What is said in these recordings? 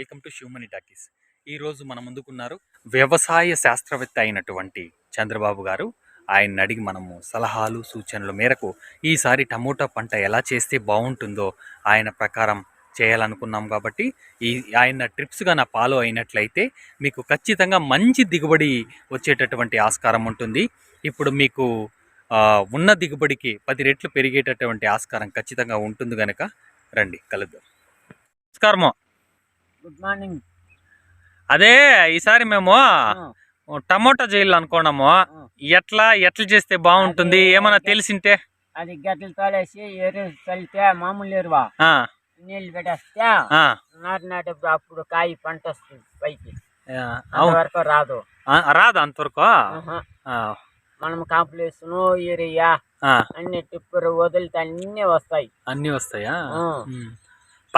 Welcome to human talkies. ఈరోజు మన ముందుకున్నారు వ్యవసాయ శాస్త్రవేత్త అయినటువంటి చంద్రబాబు గారు. ఆయన్ని అడిగి మనము సలహాలు సూచనల మేరకు ఈసారి టమోటా పంట ఎలా చేస్తే బాగుంటుందో ఆయన ప్రకారం చేయాలనుకున్నాం కాబట్టి ఈ ఆయన ట్రిప్స్గా నా ఫాలో అయినట్లయితే మీకు ఖచ్చితంగా మంచి దిగుబడి వచ్చేటటువంటి ఆస్కారం ఉంటుంది. ఇప్పుడు మీకు ఉన్న దిగుబడికి పది రెట్లు పెరిగేటటువంటి ఆస్కారం ఖచ్చితంగా ఉంటుంది కనుక రండి కలుద్దాం. నమస్కారము. Good morning. అదే ఈసారి మేము టమోటా చేయాలి అనుకున్నాము. ఎట్లా ఎట్లా చేస్తే బాగుంటుంది అదే. తెలిసింటే? అది గడ్డలు తోలేసి ఎరువు చల్లితే మామూలు ఎరువా? నీళ్ళు పెట్టేస్తే ఆ, నాటి నాటప్పుడు అప్పుడు కాయ పంట వస్తుంది పైకి. అంతవరకు రాదు. రాదా అంతవరకు మనం కాంప్లెక్స్ ఏరియా ఆ, అన్ని టిప్పరు వదిలితే అన్నీ వస్తాయి. అన్నీ వస్తాయా.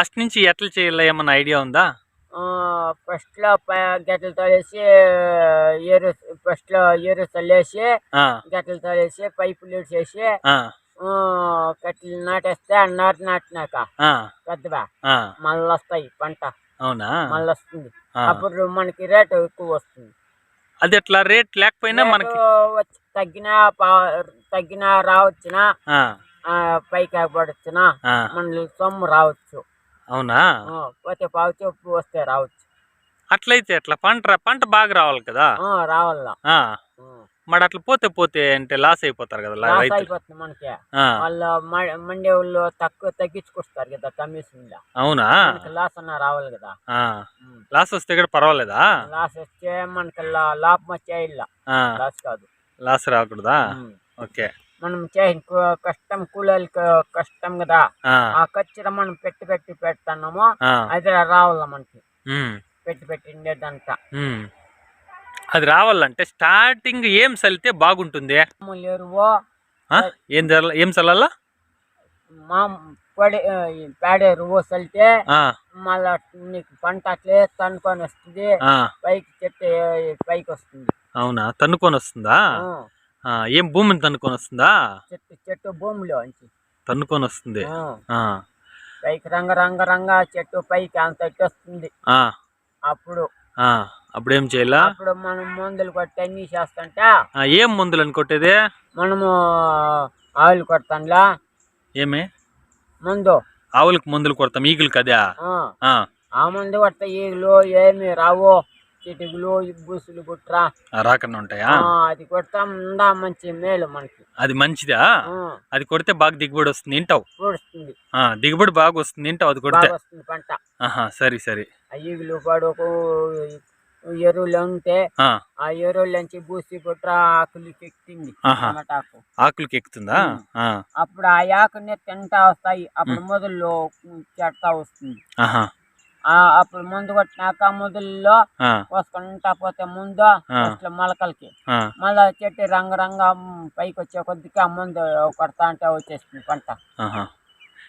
ఫస్ట్ నుంచి ఎట్లా చేయాలి ఏమన్నా ఐడియా ఉందా? ఫస్ట్లో ప- గడ్డలు తోలేసి ఎరు ఫస్ట్లో ఎరు చల్లేసి గడ్డలు తోలేసి పైపులు ఆ, కట్టెలు నాటేస్తే నాటు నాటినాక పెద్దవా? మళ్ళీ వస్తాయి పంట. అవునా? మళ్ళీ వస్తుంది. అప్పుడు మనకి రేటు ఎక్కువ వస్తుంది. అది ఎట్లా రేట్ లేకపోయినా మనకి తగ్గినా తగ్గినా రావచ్చునా పైకి పడచ్చునా మన సొమ్ము రావచ్చు. అవునా? పోతే పావచ్చు వస్తే రావచ్చు. అట్లయితే ఎట్లా? పంట పంట బాగా రావాలి కదా? రావాల. మరి అట్లా పోతే పోతే అంటే లాస్ అయిపోతారు కదా లాస్ అయిపోతుంది మనకి. వాళ్ళు మండే వాళ్ళు తక్కువ తగ్గించుకొస్తారు కదా కమిషన్ అవునా? లాస్ అన్న రావాలి కదా. లాస్ వస్తే కూడా పర్వాలేదా? లాస్ వస్తే మనకి లాభం వచ్చే లాస్ కాదు. లాస్ రాకూడదా. ఓకే. మనం చేసిన కష్టం కూలీలకి కష్టం కదా. ఆ, ఖర్చులో మనం పెట్టి పెట్టి పెడుతున్నాము ఆ, అది రావాల మనకి. పెట్టి పెట్టి ఉండేదంతా. అది రావాలంటే స్టార్టింగ్ ఏం చల్లితే బాగుంటుంది? ఎరువు? ఏం ఏం చల్లాలా? మా పడి ఆ, ఈ పేడ ఎరువు చల్లితే మళ్ళా నీకు పంట అట్లే తనుకొని వస్తుంది. పైకి చెట్టు పైకి వస్తుంది. అవునా? తన్నుకొని వస్తుందా? ఏం భూమిని తన్నుకొని వస్తుందా? చెట్టు చెట్టు భూమిలో అంచి తన్నుకొని వస్తుంది. పైకి రంగ రంగ రంగ చెట్టు పైకి అంత వస్తుంది. అప్పుడు. అప్పుడేం చేయాలా? అప్పుడు మనం మందులు కొట్టి అన్ని చేస్తుంటే ఏం మందులు అని కొట్టేది? మనము ఆయిల్ కొడతాంలా ఏమి? మందు. ఆవులకు మందులు కొడతాం ఆ, ఆ, ఆ మందు కొడితే ఈగలు ఏమి రావు. చిటుకులు బూసులు రాకుండా ఉంటాయా? అది కొడతాం ఉందా మంచి మేలు మనకి. అది మంచిదా? అది కొడితే బాగా దిగుబడి వస్తుంది వింటావు? పూడుస్తుంది ఆ, దిగుబడి బాగా వస్తుంది వింటావు అది కొడితే? వస్తుంది పంట. ఆహా సరే సరే. ఈగలు పడుకు ఎరువులు ఉంటే ఆ, ఆ ఎరువులోంచి బూసి గుట్రా ఆకులు ఎక్కింది. టమాటాకు. ఆకులకి ఎక్కుతుందా అప్పుడు ఆ ఆకుని తింటా వస్తాయి. అప్పుడు మొదల్లో చెడతా వస్తుంది. అప్పుడు ముందు కొట్టినాక మొదల్లో కోసుకుంటా పోతే ముందు. అసలు మొలకలకి. మళ్ళా చెట్టు రంగు రంగ పైకి వచ్చే కొద్దికి ఆ ముందు కొడతా అంటే వచ్చేస్తుంది పంట.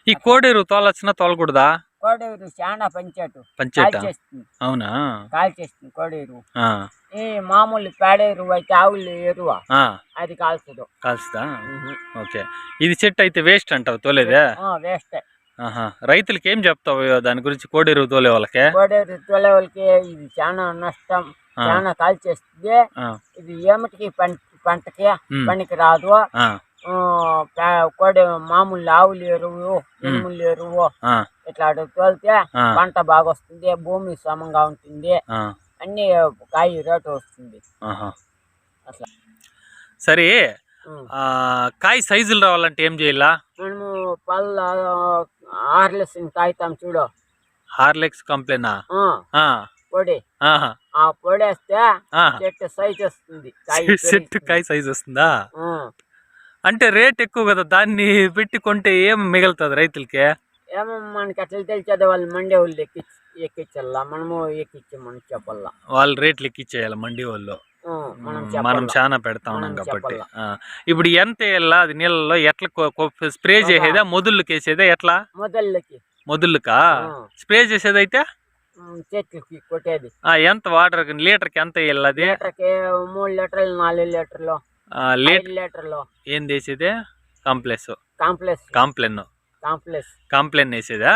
ఈ కోడేరు తోలొచ్చినా తోలకూడదా? కోడేరు చాలా పంచాటు. కాల్చేస్తుంది అవునా? కాల్చేస్తుంది కోడేరు. ఈ మామూలు పేడేరు అయితే ఆవులు ఎరువ. అది కాల్చదు. కాల్చుదా? ఓకే. ఇది చెట్టు అయితే వేస్ట్ అంటావు తోలేదే? వేస్ట్. రైతులకి ఏం చెప్తావు దాని గురించి కోడేరు తోలే వాళ్ళకే. కోడేరు తొలవలకి ఇది చాలా నష్టం. చాలా కాల్చేస్తుంది ఇది ఏమిటికి పంట పంటకి పనికి రాదు. కోడి మామూలు ఆవులు ఎరువు ఎనుములు ఎరువు ఇట్లా తోలితే పంట బాగా వస్తుంది భూమి సమంగా ఉంటుంది. అన్ని కాయ రేటు వస్తుంది. అట్లా. సరే కాయ సైజులు రావాలంటే ఏం చేయాలా? మనము పళ్ళ ఆర్లెస్ కాగితాం చూడు. హార్లెక్స్ కంప్లైనా ఆ, పొడి. ఆ పొడేస్తే ఆ. చెట్టు సైజ్ వస్తుంది. చెట్టు. కాయ సైజ్ వస్తుందా? అంటే రేట్ ఎక్కువ కదా దాన్ని పెట్టి కొంటే ఏం మిగులుతుంది రైతులకి? ఏమో మనకి అట్లా తెలిసేది వాళ్ళు మండే వాళ్ళు ఎక్కి ఎక్కించాల మనము ఎక్కించి మనకి చెప్పాల వాళ్ళు రేట్లు ఎక్కిచ్చేయాలి మండి వాళ్ళు. మనం చాలా పెడతా ఉన్నాం కాబట్టి. ఇప్పుడు ఎంత వేయాలా? అది నీళ్ళలో ఎట్లా స్ప్రే చేసేదా? మొదుళ్ళకి వేసేదా ఎట్లా? మొదళ్ళకి. మొదుళ్ళకా. స్ప్రే చేసేదైతే చెట్లకి కొట్టేది. ఎంత వాటర్ లీటర్కి ఎంత లీటర్కి మూడు లీటర్లు నాలుగు లీటర్లు లీటర్ లీటర్లు. ఏం చేసేది కాంప్లెక్స్. కాంప్లెక్స్. కాంప్లెన్. కాంప్లైన్ వేసేదా?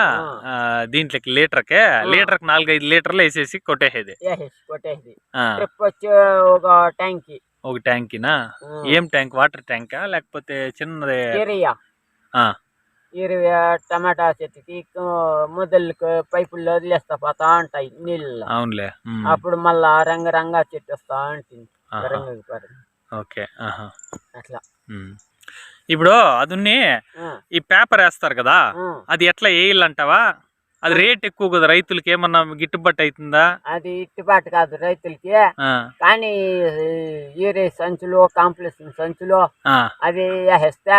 దీంట్లోకి లీటర్కే లీటర్కి నాలుగైదు లీటర్లు వేసేసి కొట్టేసేది. వేసేసి కొట్టేసి ఆ, ట్రిప్ వచ్చి ఒక ట్యాంకి ఒక ట్యాంకినా? ఏం ట్యాంక్? వాటర్ ట్యాంకా? లేకపోతే చిన్నది ఏరియా ఆ, ఏరియా టమాటా చెట్టుకి మొదలకు పైపుల్లో వదిలేస్తా పోతా ఉంటాయి నీళ్ళు అవునులే. అప్పుడు మళ్ళా రంగ రంగా చెట్టు వస్తా ఉంటుంది. ఓకే అట్లా. ఇప్పుడు అదున్ని ఈ పేపర్ వేస్తారు కదా. అది ఎట్లా వేయాలంటావా? అది రేట్ ఎక్కువ కదా రైతులకి ఏమన్నా గిట్టుబాటు అవుతుందా? అది ఇట్టుబాటు కాదు రైతులకి. కానీ ఈరే సంచులు కాంప్లెక్స్ సంచులు అవి వేస్తే.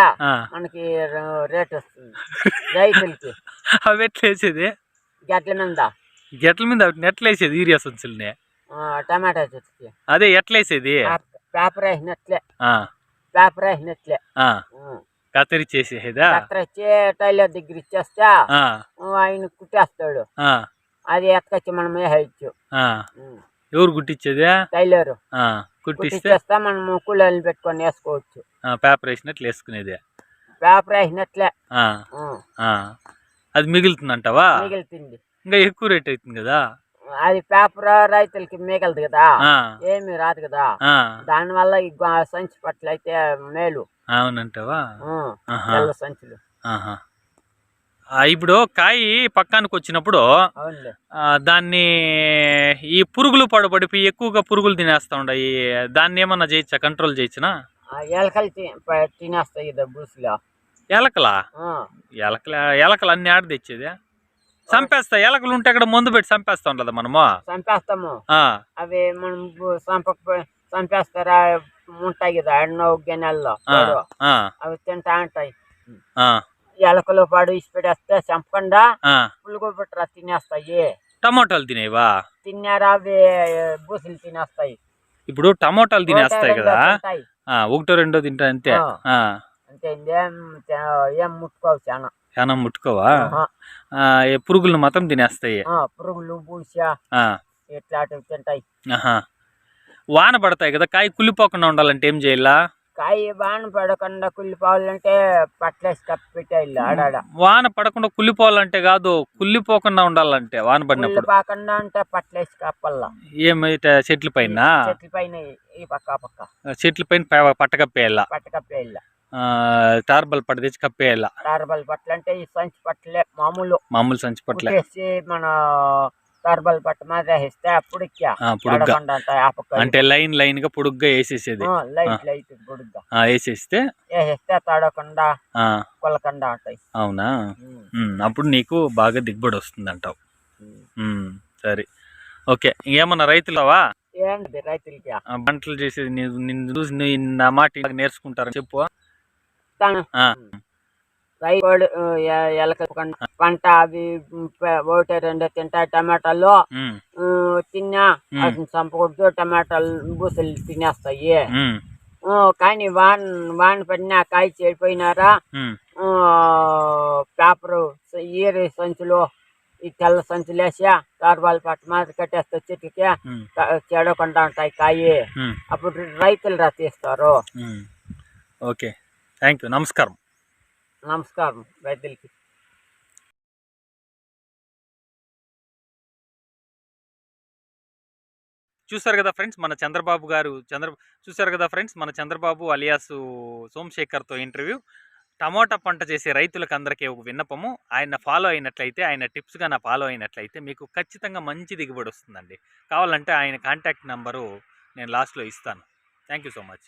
మనకి రేట్ వస్తుంది రైతులకి. అవి ఎట్లా వేసేది? గట్ల మీద. గెట్ల మీద ఎట్లా వేసేది ఈరియా సంచుల్ని? ఆ, టమాటా చెట్టుకి. అదే ఎట్లా వేసేది? పేప- పేపర్ వేసినట్లే. ఆ, పేపర్ వేసినట్లే. ఆ, ఉం. కత్తిరించేసేదా కత్తెర టైలర్ దగ్గర ఇచ్చేస్తే. ఆయన కుట్టేస్తాడు. అది ఎత్తుకొచ్చి మనం వేయచ్చు. ఆ. ఎవరు కుట్టించేది టైలర్. కుట్టిస్తే? మనం కూలీలను పెట్టుకొని వేసుకోవచ్చు. ఆ, పేపర్ వేసినట్లు వేసుకునేది. పేపర్ వేసినట్లే. అది మిగులుతుందంటావా? మిగులుతుంది. ఇంకా ఎక్కువ రేట్ అవుతుంది కదా? అది పేపర్ రైతులకి మిగలదు కదా. ఏమీ రాదు కదా. ఈ గా- సంచి పట్ల అయితే మేలు. అవునంటావా? తెల్ల సంచులు. ఇప్పుడు కాయ పక్కానికి వచ్చినప్పుడు దాన్ని ఈ పురుగులు పడబడిపోయి ఎక్కువగా పురుగులు తినేస్తా ఉన్నాయి దాన్ని ఏమన్నా చేయొచ్చా కంట్రోల్ చేయొచ్చునా ఆ ఎలకలు తినేస్తాయి బూసులో. ఎలకలా. ఎలకల ఎలకలు అన్ని ఆడ తెచ్చేది? చంపేస్తా. ఎలకలు ఉంటే అక్కడ మందు పెట్టి చంపేస్తా ఉండదా మనము. చంపేస్తాము. అవి మనం బు- చంపక చంపేస్తారా? ఉంటాయి కదా ఎన్నో. ఆ, అవి తింటా ఉంటాయి. ఎలకలు పాడు ఇసి పెట్టేస్తే చంపకుండా పెట్టరా తినేస్తాయి. టమాటాలు తినేవా? తిన్నారా? అవి బూసులు తినేస్తాయి. ఇప్పుడు టమాటాలు తినేస్తాయి కదా? ఒకటో రెండో తింటా అంతే. అంతే ఏం ముట్టుకోవు చాలా చాలా ముట్టుకోవా? పురుగులను మాత్రం తినేస్తాయి. పురుగులు బూసా ఆ, ఇట్లాంటివి తింటాయి. వాన పడతాయి కదా కాయ కుళ్ళిపోకుండా ఉండాలంటే ఏం చేయాలా? కాయ బాణ పడకుండా కుళ్ళిపోవాలంటే పట్లేసి కప్పి పెట్టాయి ఆడాడ. వాన పడకుండా కుళ్ళిపోవాలంటే కాదు కుళ్ళిపోకుండా ఉండాలంటే వాన పడినప్పుడు. పాకుండా అంటే పట్లేసి కప్పల్లా. ఏమైతే చెట్ల పైన? చెట్ల పైన ఈ పక్క పక్క. చెట్ల పైన ప- పట్ట టార్బల్ పట్ట తెచ్చి కప్పేయాల. టార్బల్ పట్ల అంటే ఈ సంచి పట్టలే మామూలు. మామూలు సంచి పట్ల. కుట్టేసి మన టార్బల్ పట్ట మీద వేస్తే అప్పుడు అంటే లైన్ లైన్గా పొడుగ్గా వేసేసేది. లైట్ లైట్ పొడుగ్గా. వేసేస్తే వేసేస్తే తడకుండా కొలకుండా ఉంటాయి అవునా? అప్పుడు నీకు బాగా దిగుబడి వస్తుంది అంటావు సరే. ఓకే ఇంకేమన్నా రైతులవా? ఏంటి రైతులకి? ఆ, పంటలు చేసేది నిన్ను చూసి నీ మాట నేర్చుకుంటారని చెప్పు. తన ఆ, రైతు ఎలకకుండా పంట అవి ఒకటి రెండు తింటాయి టమాటాలు తిన్నా. చంపకూడదు. టమాటాలు బూసలు తినేస్తాయి. కానీ వాన్ వాన పడినా కాయ చెడిపోయినారా పేపరు ఈరి సంచులు ఈ తెల్ల సంచులు వేసి తార్బాల్ పట్ట మాది కట్టేస్తే చెట్టుకి చెడకుండా ఉంటాయి కాయి. అప్పుడు రైతులు రా తీస్తారు. ఓకే. Thank you. నమస్కారం. నమస్కారం. రైతులకి చూసారు కదా ఫ్రెండ్స్ మన చంద్రబాబు గారు చంద్ర చూసారు కదా ఫ్రెండ్స్ మన చంద్రబాబు అలియాస్ సోమశేఖర్తో ఇంటర్వ్యూ. టమోటా పంట చేసే రైతులకు అందరికీ ఒక విన్నపము. ఆయన ఫాలో అయినట్లయితే ఆయన టిప్స్గా నా ఫాలో అయినట్లయితే మీకు ఖచ్చితంగా మంచి దిగుబడి వస్తుందండి. కావాలంటే ఆయన కాంటాక్ట్ నెంబరు నేను లాస్ట్లో ఇస్తాను. Thank you so much.